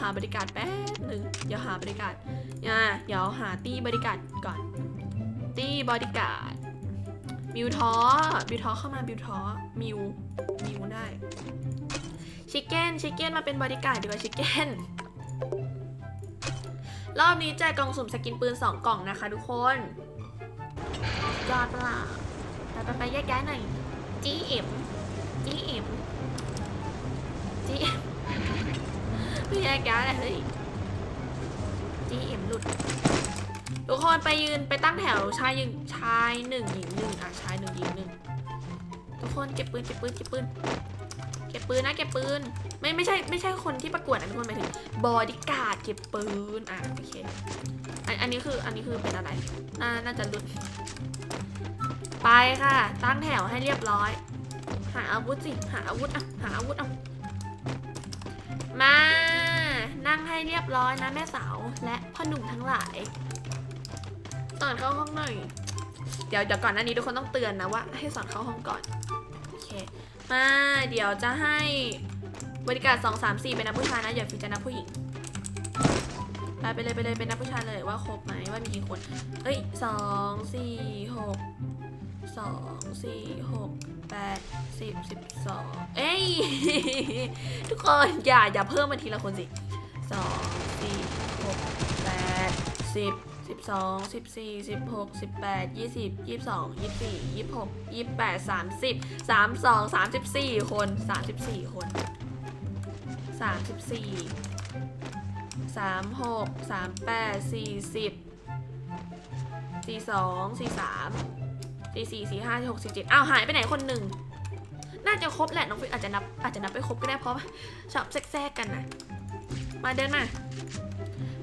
หาบริการแป๊บหนึ่งเดี๋ยวหาบริการอ่าเดี๋ยวหาตีบริการก่อน ตีบริการมิวทอมิวทอเข้ามามิวทอมิวมิวได้ชิคเก้นชิคเก้นมาเป็นบริการดีกว่าชิคเก้นรอบนี้แจกกล่องสุ่มสกินปืน 2 กล่องนะคะทุกคนยอดปะล่ะไปไปไปแยกย้ายหน่อยจีเอ็มจีเอ็มจีเอ็ม กย้ายเลยเฮ้ยจีเอ็มหลุด ทุกคนไปยืนไปตั้งแถวชายยืนชายหนึ่งหญิงหนึ่งอะชายหนึ่งหญิงหนึ่งทุกคนเก็บปืนเก็บปืนเก็บปืนเก็บปืนนะเก็บปืนไม่ไม่ใช่ไม่ใช่คนที่ประกวดนะทุกคนหมายถึงบอดี้การ์ดเก็บปืนอะโอเคอันอันนี้คืออันนี้คือเป็นอะไรน่าน่าจะหลุด ไปค่ะ ตั้งแถวให้เรียบร้อย หาอาวุธสิหาอาวุธอะหาอาวุธอะมา นั่งให้เรียบร้อยนะแม่สาวและพ่อหนุ่มทั้งหลายสอนเข้าห้องหน่อย เดี๋ยวเดี๋ยวก่อนหน้านี้ทุกคนต้องเตือนนะว่า ให้สอนเข้าห้องก่อน โอเค มาเดี๋ยวจะให้บริการ2 3 4เป็นนักผู้ชายนะอย่าฟิจะนับผู้หญิงไปไปเลยไปเลยเป็นนักผู้ชายเลยว่าครบไหมว่ามีกี่คนเฮ้ยสองสี่หกสองสี่หกแปดสิบสิบสองเอ้ย ทุกคนอย่าอย่าเพิ่มมาทีละคนสิ สองสี่หกแปดสิบสิบสองสิบสี่สิบหกสิบแปดยี่สิบยี่สิบสองยี่สี่ยี่สิบหกยี่สิบแปดสามสิบสามสองสามสิบสี่คนสามสิบสี่คนสามสิบสี่สามหกสามแปดสี่สิบสี่สองสี่สามสี่สี่สี่ห้าสี่หกสี่เจ็ดอ้าวหายไปไหนคนหนึ่งน่าจะครบแหละน้องฟิวอาจจะนับอาจจะนับไปครบก็ได้เพราะชอบแทรกๆกันนะ มาเดินมา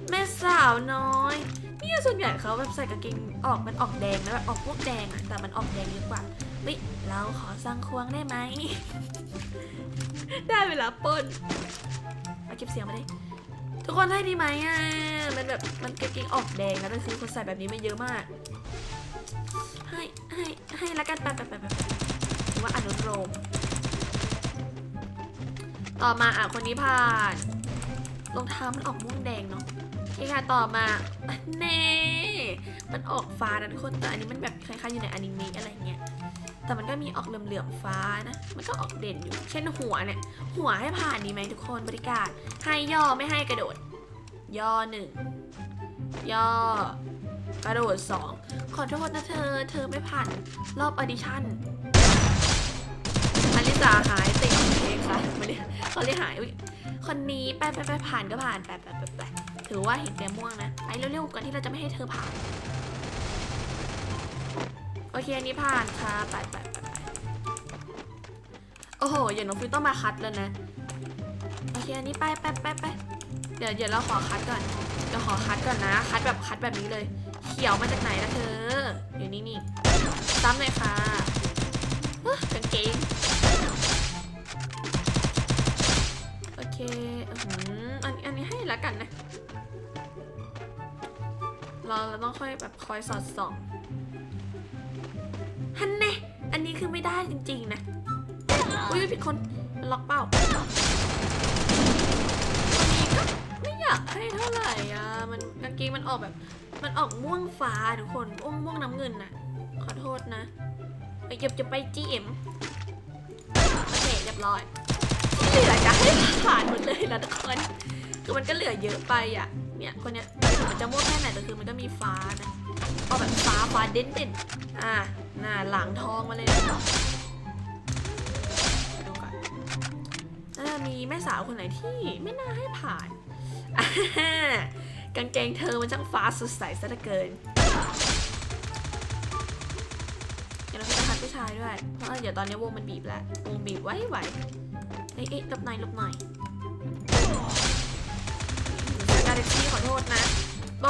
แม่สาวน้อยเนี่ยส่วนใหญ่เขาแบบใส่กางเกงออกมันออกแดงนะแบบออกพวกแดงอะแต่มันออกแดงเยอะกว่าเฮ้ยเราขอสั่งควงได้ไหม ได้เวลาปนเอาเก็บเสียงมาดิทุกคนให้ดีไหมอะมันแบบมันกางเกงออกแดงนะแต่คือคนใส่แบบนี้ไม่เยอะมาก ให้ให้ให้ละกันไปไปไปไปไปหรือว่าอนุโลมต่อมาอะคนนี้ผ่าน รองเท้ามันออกม่วงแดงเนาะโอเคค่ะต่อมาเน่มันออกฟ้านะทุกคนแต่อันนี้มันแบบคล้ายๆอยู่ในอนิเมะอะไรเงี้ยแต่มันก็มีออกเหลื่อมๆฟ้านะ มันก็ออกเด่นอยู่ เช่นหัวเนี่ย หัวให้ผ่านดีไหมทุกคนบริการ ให้ย่อไม่ให้กระโดด ย่อหนึ่ง ย่อ กระโดดสอง ขอโทษนะเธอ เธอไม่ผ่านรอบออดิชั่นอลิสาหายติดเองค่ะไม่ได้เขาเรียกหายอุ๊ย คนนี้ไปไปไปผ่านก็ผ่านไปไปไปไปถือว่าเห็นแก่ม่วงนะไปเร็วๆก่อนที่เราจะไม่ให้เธอผ่าน โอเคอันนี้ผ่านค่ะไปไปไปไปโอ้โหอย่างน้องฟิวต้องมาคัดแล้วนะโอเคอันนี้ไปไปไปไปเดี๋ยวเดี๋ยวเราขอคัดก่อนเดี๋ยวขอคัดก่อนนะ คัดแบบคัดแบบนี้เลย เขียวมาจากไหนนะเธออยู่นี่นี่ซ้ำเลยค่ะ นอันนี้ให้ละกันนะ เราเราต้องค่อยแบบคอยสอดส่องฮันเน่อันนี้คือไม่ได้จริงๆนะ อุ้ยผิดคนมันล็อกเป้าคนนี้ก็ไม่อยากให้เท่าไหร่อะ มันกางเกงมันออกแบบ มันออกม่วงฟ้าทุกคนม่วงม่วงน้ำเงินน่ะ ขอโทษนะเอ้ยเก็บจะไปจีเอ็มโอเคเรียบร้อยที่เหลือจะให้ผ่านหมดเลยนะทุกคน คือมันก็เหลือเยอะไปอะ เนี่ยคนเนี้ยมันจะม่วงแค่ไหนแต่คือมันก็มีฟ้านะเอาแบบฟ้าฟ้าเด่นเด่นอ่าหน้าหลังทองมาเลยนะดูก่อนแล้วจะมีแม่สาวคนไหนที่ไม่น่าให้ผ่านกางเกงเธอมันช่างฟ้าสดใสซะเหลือเกินเดี๋ยวเราจะคัดผู้ชายด้วย เพราะเดี๋ยวตอนนี้วงมันบีบแล้ว วงบีบไว้ไวๆเอ้ยเอ้ยหลบหน่อยลบหน่อย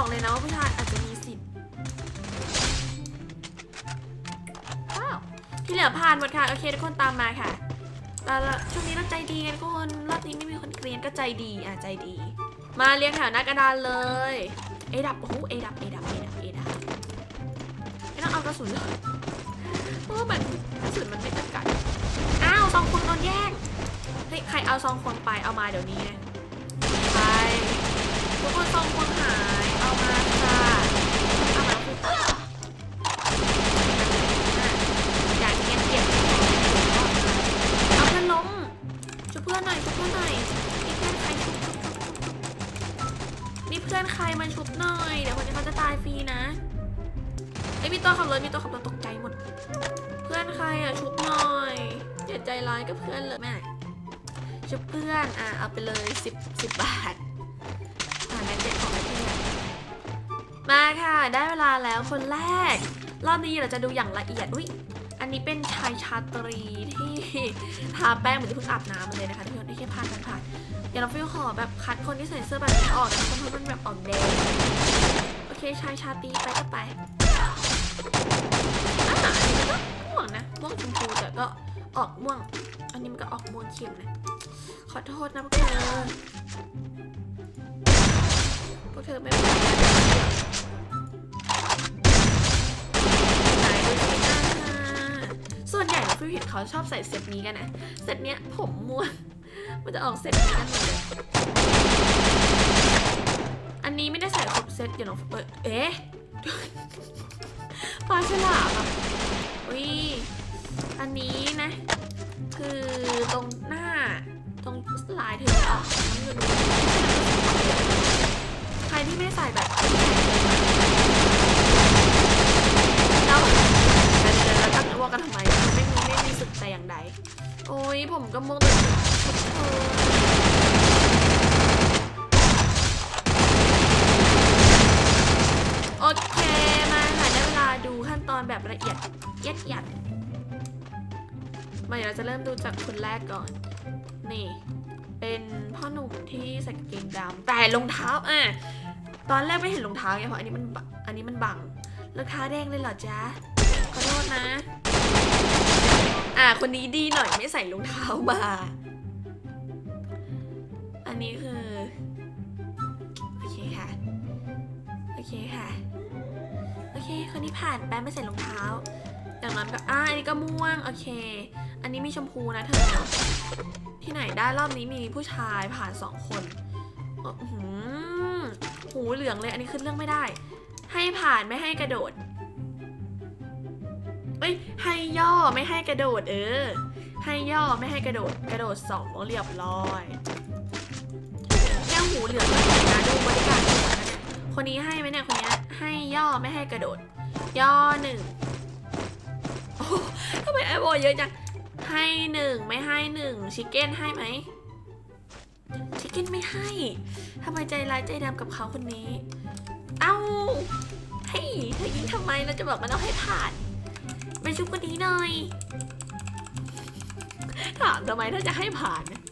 บอกเลยนะว่าผู้ชายอาจจะมีสิทธิ์ว้าวที่เหลือผ่านหมดค่ะโอเคทุกคนตามมาค่ะแล้วช่วงนี้เราใจดีกันทุกคนรอบนี้ไม่มีคนเกรียนก็ใจดีอะใจดี มาเรียงแถวหน้ากระดานเลยเอดับโอ้โหเอดับเอดับเอดับเอดับไม่ต้องเอากระสุนเลยเพราะว่ามันกระสุนมันไม่จำกัดอ้าวสองคนโดนแย่งเฮ้ยใครเอาสองคนไปเอามาเดี๋ยวนี้นะไปคนทรงคนหายเอา มาค่ะเอา รีเราจะดูอย่างละเอียดอุ้ยอันนี้เป็นชายชาตรีที่ทาแป้งเหมือนที่เพิ่งอาบน้ำมาเลยนะคะทุกคนไม่ใช่ผ่านผ่านผ่านเดี๋ยวเราฟิวขอแบบคัดคนที่ใส่เสื้อแบบนี้ออกนะคนเพราะมันแบบออกแดงโอเคชายชาตรีไปก็ไปอะอันนี้ก็ม่วงนะม่วงชมพูแต่ก็ออกม่วง อันนี้มันก็ออกม่วงเข้มนะขอโทษนะพวกเธอพวกเธอไม่เป็น ฟิวเห็นเขาชอบใส่เซตนี้กันนะ เซตเนี้ยผมม่วงมันจะออกเซตนี้กันหมดเลยอันนี้ไม่ได้ใส่ครบเซตเดี๋ยวน้องเปิดเอ๊ะปลาฉลามอะอุ้ยอันนี้นะ คือ อนแบบละเอียดเอียดหยัดมาเดี๋ยวเราจะเริ่มดูจากคนแรกก่อน นี่ เป็นพ่อหนุ่มที่ใส่กางเกงดำแต่รองเท้าอะตอนแรกไม่เห็นรองเท้าไงเพราะอันนี้มันอันนี้มันบังรองเท้าแดงเลยเหรอจ๊ะขอโทษนะ อะคนนี้ดีหน่อยไม่ใส่รองเท้ามา อันนี้คือ โอเคค่ะ โอเคค่ะ เค คนนี้ผ่านแป๊บไม่ใส่รองเท้า อย่างนั้นก็อ่าอันนี้ก็ม่วง โอเค อันนี้มีชมพูนะเธอ ที่ไหนได้รอบนี้มีผู้ชายผ่านสองคนอื้อหือหูเหลืองเลย อันนี้ขึ้นเรื่องไม่ได้ ให้ผ่านไม่ให้กระโดดเอ้ย ให้ย่อไม่ให้กระโดด เออ ให้ย่อไม่ให้กระโดด กระโดดสองเรียบร้อยแก้วหูเหลืองเห็นนะดูบริ คนนี้ให้ไหมเนี่ย คนนี้ให้ย่อไม่ให้กระโดด ย่อหนึ่งโอ้ทำไมไอ้บอเยอะจัง ให้หนึ่งไม่ให้หนึ่งชิคเก้นให้ไหมชิคเก้นไม่ให้ทำไมใจร้ายใจดำกับเขาคนนี้ เอ้าเฮ้ยเธอยิงทำไมเราจะบอกมันต้องให้ผ่านไปชุบคนนี้หน่อย ถามทำไมถ้าจะให้ผ่านชุบ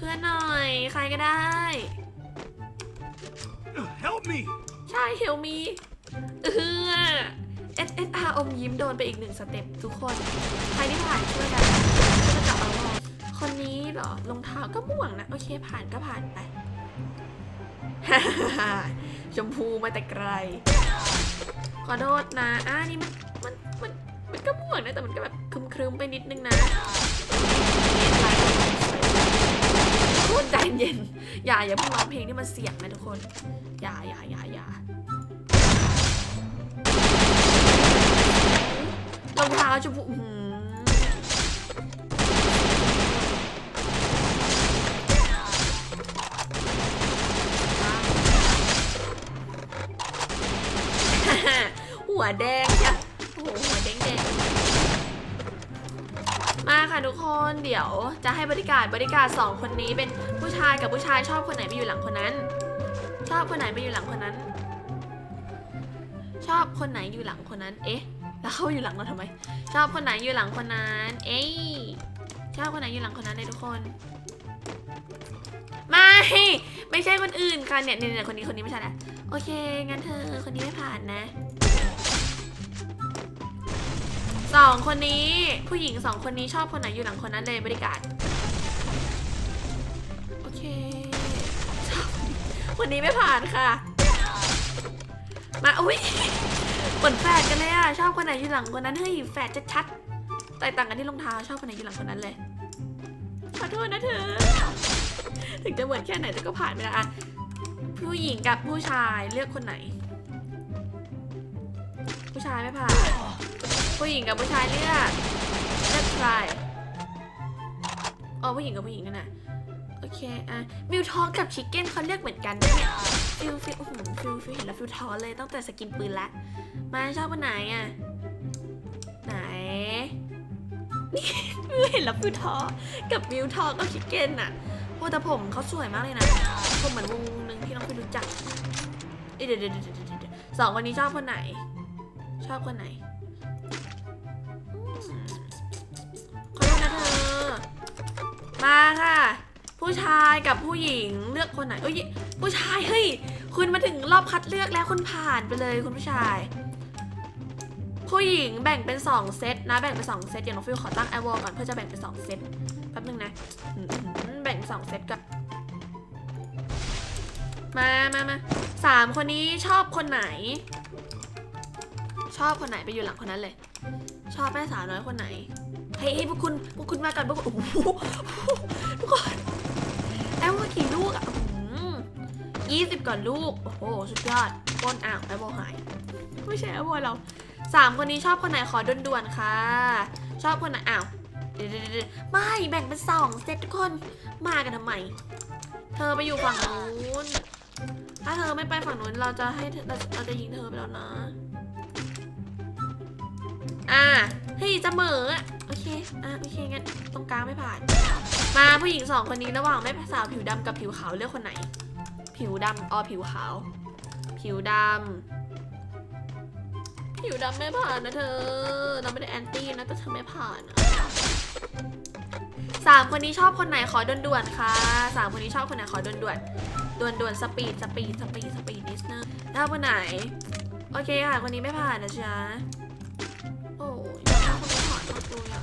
พื่อนหน่อย ใครก็ได้ Help me! ใช่เฮลมีเออ S S R อมยิ้มโดนไปอีกหนึ่งสเต็ปทุกคน ใครที่ผ่านช่วยกันช่วยกันจับเอารอดคนนี้เหรอรองเท้าก็ม่วงนะ โอเคผ่านก็ผ่านไป ชมพูมาแต่ไกล ขอโทษนะอ่านี่มันมันมันมันก็ม่วงนะแต่มันก็แบบครึมๆไปนิดนึงนะโคตรใจเย็น อย่าอย่าเพิ่งร้องเพลงที่มันเสียงนะทุกคน อย่าอย่าอย่าอย่ารองเท้าชมพูหัวแดงจ้ะโอ้โหหัวแดงแดง มาค่ะทุกคนเดี๋ยวจะให้บริการบริการสองคนนี้เป็นผู้ชายกับผู้ชายชอบคนไหนไปอยู่หลังคนนั้น ชอบคนไหนไปอยู่หลังคนนั้น ชอบคนไหนอยู่หลังคนนั้น เอ๊ะ แล้วเขาอยู่หลังเราทำไม ชอบคนไหนอยู่หลังคนนั้น เอ้ยชอบคนไหนอยู่หลังคนนั้นเลยทุกคนไม่ไม่ใช่คนอื่นค่ะเนี่ยเนี่ยเนี่ยคนนี้คนนี้ไม่ใช่ละโอเคงั้นเธอคนนี้ไม่ผ่านนะ สองคนนี้ผู้หญิงสองคนนี้ชอบคนไหนอยู่หลังคนนั้นเลยบริการโอเคชอบคนนี้ไม่ผ่านค่ะ มาอุ้ยเหมือนแฝดกันเลยอะชอบคนไหนอยู่หลังคนนั้นเฮ้ยแฝดชัดๆแต่ต่างกันที่รองเท้าชอบคนไหนอยู่หลังคนนั้นเลยขอโทษนะเธอ ถึงจะเหมือนแค่ไหนแต่ก็ผ่านไปแล้วอะผู้หญิงกับผู้ชายเลือกคนไหน ผู้ชายไม่ผ่าน ผู้หญิงกับผู้ชายเลือกเลือกใครอ๋อผู้หญิงกับผู้หญิงนั่นน่ะโอเค อะมิวทอกับชิคเก้นเขาเลือกเหมือนกันด้วยเนี่ยฟิลฟิลโอ้โหฟิลฟิลเห็นแล้วฟิลท้อเลยตั้งแต่สกินปืนละ มาชอบคนไหนอะ ไหน นี่มิวเห็นแล้วฟิลท้อกับมิวทอกับชิคเก้นอะโอ้แต่ผมเขาสวยมากเลยนะ ผมเหมือนวงหนึ่งที่น้องฟิลรู้จักเอ้ยเดี๋ยวเดี๋ยวเดี๋ยวเดี๋ยวเดี๋ยวสองคนนี้ชอบคนไหน ชอบคนไหน มาค่ะ ผู้ชายกับผู้หญิงเลือกคนไหนเอ้ยผู้ชายเฮ้ยคุณมาถึงรอบคัดเลือกแล้วคุณผ่านไปเลยคุณผู้ชาย ผู้หญิงแบ่งเป็น 2 เซตนะแบ่งเป็น2เซตเดี๋ยวน้องฟิวขอตั้งไอร์วอลก่อนเพื่อจะแบ่งเป็น2เซตแป๊บนึงนะแบ่งสองเซตก่อนมามามาสามคนนี้ชอบคนไหน ชอบคนไหนไปอยู่หลังคนนั้นเลย ชอบแม่สาวน้อยคนไหน เฮ้ยพวกคุณพวกคุณมากันพวกคุณโอ้โหทุกคนแอมว่ากี่ลูกอะยี่สิบก่อนลูก โอ้โห สุดยอดป้นอ่างแอมโบหาย ไม่ใช่แอมโบเราสามคนนี้ชอบคนไหนขอด่วนๆค่ะ ชอบคนไหนอ้าวเดี๋ยวเดี๋ยวเดี๋ยวไม่แบ่งเป็นสองเซตทุกคนมากันทำไม เธอไปอยู่ฝั่งนู้นถ้าเธอไม่ไปฝั่งนู้นเราจะให้เราเราจะยิงเธอไปแล้วนะ อ่าเฮ้ยเสมออะโอ เค อะ โอเค งั้น ตรงกลางไม่ผ่าน มาผู้หญิงสองคนนี้ระหว่างแม่สาวผิวดำกับผิวขาวเลือกคนไหน ผิวดำอ๋อผิวขาว ผิวดำผิวดำไม่ผ่านนะเธอ เราไม่ได้แอนตี้นะแต่เธอไม่ผ่านสามคนนี้ชอบคนไหนขอด่วนๆค่ะสามคนนี้ชอบคนไหนขอด่วนๆด่วนๆสปีดสปีดสปีดสปีดนิดนึงแล้วคนไหน โอเคค่ะคนนี้ไม่ผ่านนะจ๊ะโอ้ยอยาคนนี้ถอนมากเลยอะ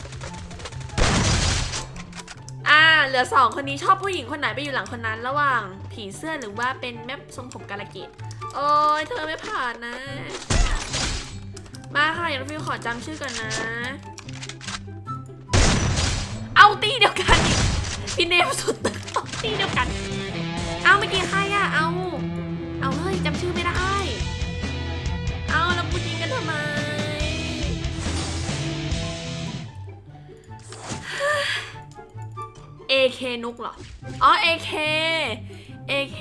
อ่า เหลือสองคนนี้ชอบผู้หญิงคนไหนไปอยู่หลังคนนั้น ระหว่างผีเสื้อหรือว่าเป็นแม่ทรงผมกาลเกตโอ้ยเธอไม่ผ่านนะ มาค่ะอย่างฟิวขอจำชื่อกันนะ เอาตีเดียวกันอีกพี่เนมสุดตึกตีเดียวกัน เอาเมื่อกี้ใครอะเอา AK นุกเหรอ อ๋อ AK AK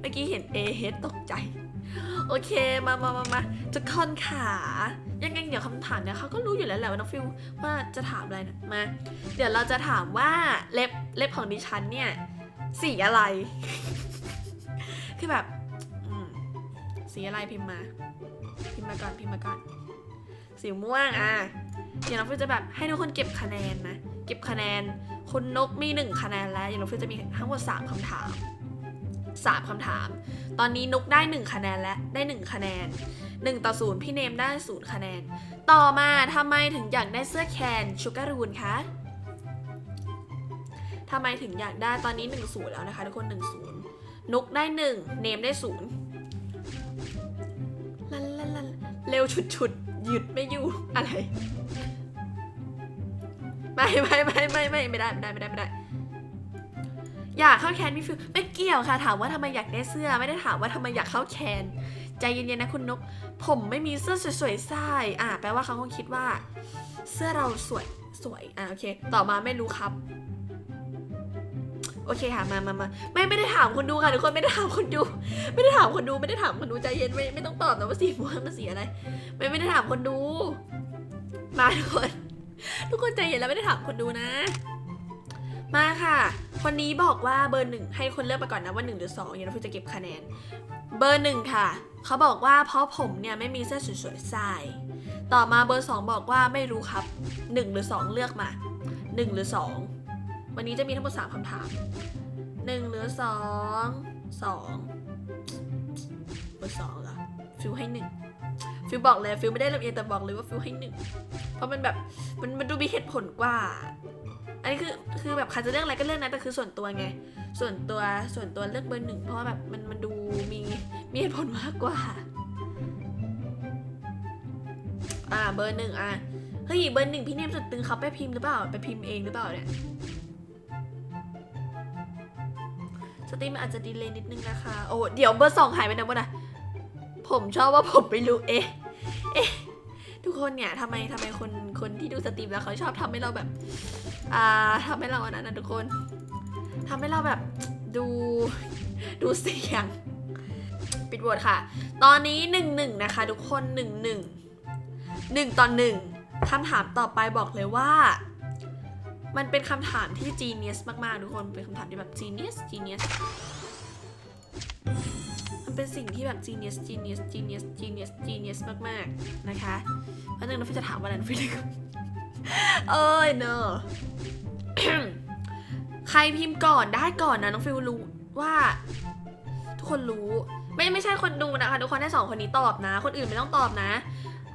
เมื่อกี้เห็น A h ตกใจ โอเค มามามามาทุกคนขายังไงเดี๋ยวคำถามเนี่ยเขาก็รู้อยู่แล้วแหละว่าน้องฟิวว่าจะถามอะไรนะมา เดี๋ยวเราจะถามว่าเล็บเล็บของดิฉันเนี่ยสีอะไร คือแบบสีอะไรพิมพ์มา พิมพ์มาก่อนพิมพ์มาก่อนสีม่วงอะเดี๋ยวน้องฟิวจะแบบให้ทุกคนเก็บคะแนนนะ เก็บคะแนน คุณนกมีหนึ่งคะแนนแล้วอย่างน้องฟิวจะมีทั้งหมดสามคำถามสามคำถาม ตอนนี้นกได้หนึ่งคะแนนแล้วได้หนึ่งคะแนนหนึ่งต่อศูนย์พี่เนมได้ศูนย์คะแนน ต่อมาทำไมถึงอยากได้เสื้อแคนชูการูนคะทำไมถึงอยากได้ตอนนี้หนึ่งศูนย์แล้วนะคะทุกคนหนึ่งศูนย์นกได้หนึ่งเนมได้ศูนย์ลันลันลันเร็วฉุดฉุดหยุดไม่อยู่อะไร ไม่ไม่ไม่ไม่ไม่ไม่ได้ไม่ได้ไม่ได้ไม่ได้ อยากเข้าแคนพี่ฟิวไม่เกี่ยวค่ะ ถามว่าทำไมอยากได้เสื้อ ไม่ได้ถามว่าทำไมอยากเข้าแคนใจเย็นๆนะคุณนก ผมไม่มีเสื้อสวยๆใส่อะแปลว่าเขาคงคิดว่า เสื้อเราสวยสวยอะโอเค ต่อมาไม่รู้ครับโอเคค่ะมามามาไม่ไม่ได้ถามคนดูค่ะทุกคนไม่ได้ถามคนดู ไม่ได้ถามคนดูไม่ได้ถามคนดูใจเย็นไม่ไม่ต้องตอบนะว่าสีม่วงมันสีอะไร ไม่ไม่ได้ถามคนดู มาทุกคน ทุกคนใจเย็นแล้วไม่ได้ถามคนดูนะ มาค่ะ คนนี้บอกว่าเบอร์หนึ่งให้คนเลือกไปก่อนนะว่าหนึ่งหรือสองอย่างเราจะเก็บคะแนน เบอร์หนึ่งค่ะ เขาบอกว่าเพราะผมเนี่ยไม่มีเสื้อสวยๆใส่ต่อมาเบอร์สองบอกว่าไม่รู้ครับหนึ่งหรือสองเลือกมาหนึ่งหรือสองวันนี้จะมีทั้งหมดสามคำถามหนึ่งหรือสองสองเบอร์สองเหรอฟิวให้หนึ่ง ฟิวบอกเลยฟิวไม่ได้ละเอียดแต่บอกเลยว่าฟิวให้หนึ่งเพราะมันแบบมันมันดูมีเหตุผลกว่า อันนี้คือคือแบบใครจะเลือกอะไรก็เลือกนะแต่คือส่วนตัวไง ส่วนตัวส่วนตัวเลือกเบอร์หนึ่งเพราะว่าแบบมันมันดูมีมีเหตุผลมากกว่า อ่าเบอร์หนึ่งอะเฮ้ยเบอร์หนึ่งพี่เนมสุดตึงเขาไปพิมพ์หรือเปล่าไปพิมพ์เองหรือเปล่าเนี่ยสตรีมมันอาจจะดีเลย์นิดนึงนะคะ โอ้เดี๋ยวเบอร์สองหายไปไหนหมดอะผมชอบว่าผมไม่รู้เอ๊ะเอ๊ะ ทุกคนเนี่ยทำไมทำไมคนคนที่ดูสตรีมแล้วเขาชอบทำให้เราแบบ อ่าทำให้เราอันนั้นนะทุกคนทำให้เราแบบดูดูเสียง ปิดโหวตค่ะ ตอนนี้หนึ่งหนึ่งนะคะ ทุกคนหนึ่งหนึ่งหนึ่งต่อหนึ่งคำถามต่อไปบอกเลยว่า มันเป็นคำถามที่ genius มาก ๆ ทุกคนเป็นคำถามที่แบบ genius genius มันเป็นสิ่งที่แบบ genius genius genius genius genius มากๆ นะคะวันนึงน้องฟิจะถามวันนั้นฟิวเลเอ้ยเนอะใครพิมพ์ก่อนได้ก่อนนะน้องฟิวรู้ว่า ทุกคนรู้ ไม่ไม่ใช่คนดูนะคะ ทุกคนให้สองคนนี้ตอบนะ คนอื่นไม่ต้องตอบนะ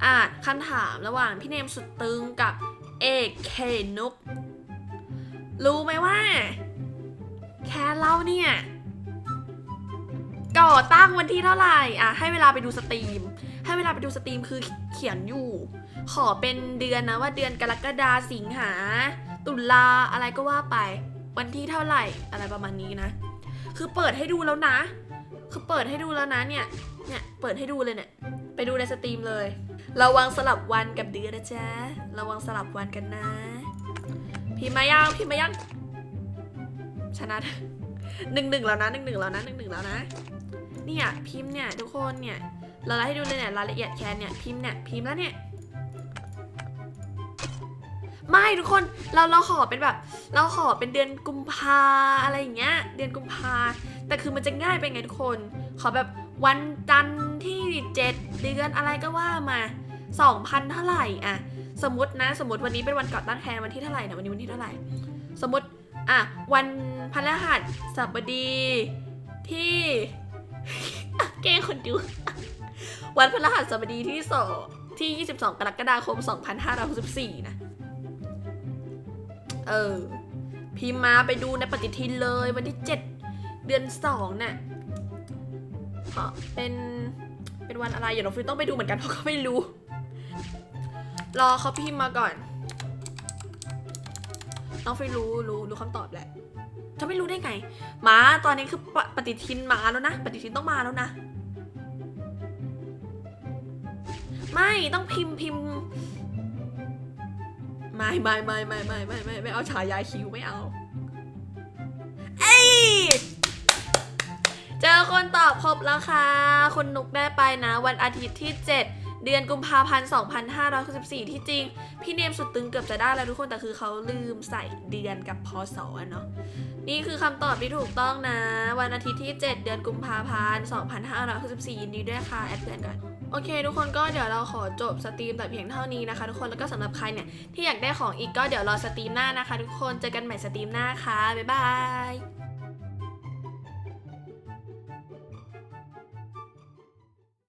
อะคำถามระหว่างพี่เนมสุดตึงกับเอกเคนุกรู้ไหมว่า แค่เราเนี่ย อตั้งวันที่เท่าไหร่อะให้เวลาไปดูสตรีม ให้เวลาไปดูสตรีมคือเขียนอยู่ ขอเป็นเดือนนะว่าเดือนกรกฎาสิงหา ตุลาอะไรก็ว่าไป วันที่เท่าไหร่อะไรประมาณนี้นะ คือเปิดให้ดูแล้วนะ คือเปิดให้ดูแล้วนะเนี่ยเนี่ยเปิดให้ดูเลยเนี่ยไปดูในสตรีมเลย ระวังสลับวันกับเดือนนะจ๊ะระวังสลับวันกันนะพิมพ์มายังพิมพ์มายังชนะหนึ่งหนึ่งแล้วนะหนึ่งหนึ่งแล้วนะหนึ่งหนึ่งแล้วนะ เนี่ยพิมพ์เนี่ยทุกคนเนี่ยเราให้ดูเลยเนี่ยรายละเอียดแคนเนี่ยพิมพ์เนี่ยพิมพ์แล้วเนี่ยไม่ทุกคนเราเราขอเป็นแบบ เราขอเป็นเดือนกุมภาอะไรอย่างเงี้ยเดือนกุมภาแต่คือมันจะง่ายไปไงทุกคน ขอแบบวันจันทร์ที่เจ็ดเดือนอะไรก็ว่ามาสองพันเท่าไหร่อะสมมตินะ สมมติวันนี้เป็นวันก่อตั้งแคนวันที่เท่าไหร่นะวันนี้วันที่เท่าไหร่ สมมติอะวันพฤหัสบดีที่ เก้คนดู วันพฤหัสบดีที่สองที่ 22 กรกฎาคม 2564 นะ เออ พิมพ์มาไปดูในปฏิทินเลยวันที่ 7 เดือน 2 น่ะเพราะเป็น เป็นวันอะไร อย่าน้องฟิวต้องไปดูเหมือนกันเพราะเขาไม่รู้ รอเขาพิมพ์มาก่อน น้องฟิวรู้รู้รู้คำตอบแหละจะไม่รู้ได้ไงหมาตอนนี้คือปปฏิทินมาแล้วนะ ปฏิทินต้องมาแล้วนะ ไม่ต้องพิมพ์พิมพ์ไม่ไม่ไม่ไม่ไม่ไม่ไม่ไม่เอาฉายาคิวไม่เอาเอ้ยเจอคนตอบครบแล้วค่ะคุณนุกได้ไปนะ วันอาทิตย์ที่ 7 เดือนกุมภาพันธ์ 2564 ที่จริง พี่เนมสุดตึงเกือบจะได้แล้วทุกคน แต่คือเขาลืมใส่เดือนกับพศอะเนาะ นี่คือคำตอบที่ถูกต้องนะ วันอาทิตย์ที่ 7 เดือนกุมภาพันธ์ 2564 ยินดีด้วยค่ะ แอดเพื่อนก่อนโอเค ทุกคนก็เดี๋ยวเราขอจบสตรีมแต่เพียงเท่านี้นะคะ ทุกคนแล้วก็สำหรับใครเนี่ยที่อยากได้ของอีกก็เดี๋ยวรอสตรีมหน้านะคะ ทุกคนเจอกันใหม่สตรีมหน้าค่ะบ๊ายบาย